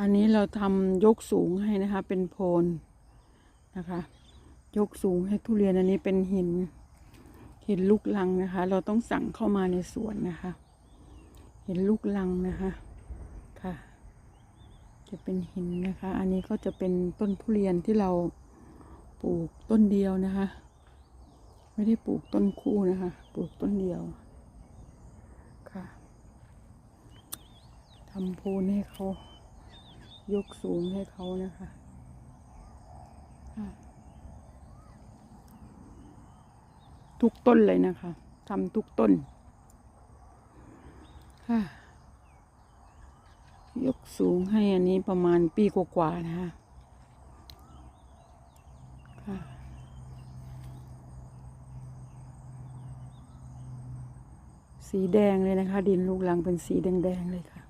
อันนี้เราทำยกสูงให้นะคะ เป็นโพนนะคะ ยกสูงให้ทุเรียนอันนี้เป็นหิน หินลูกลังนะคะ เราต้องสั่งเข้ามาในสวนนะคะเห็นลูกลังนะคะค่ะ จะเป็นหินนะคะ อันนี้ก็จะเป็นต้นทุเรียนที่เราปลูกต้นเดียวนะคะ ไม่ได้ปลูกต้นคู่นะคะ ปลูกต้นเดียวค่ะทำโพนให้เขา ยกสูงให้เขานะคะค่ะทุกต้นเลยนะคะทำทุกต้นค่ะยกสูงให้อันนี้ประมาณปีกว่าๆนะคะค่ะสีแดงเลยนะคะ ดินลูกลังเป็นสีแดงๆเลยค่ะ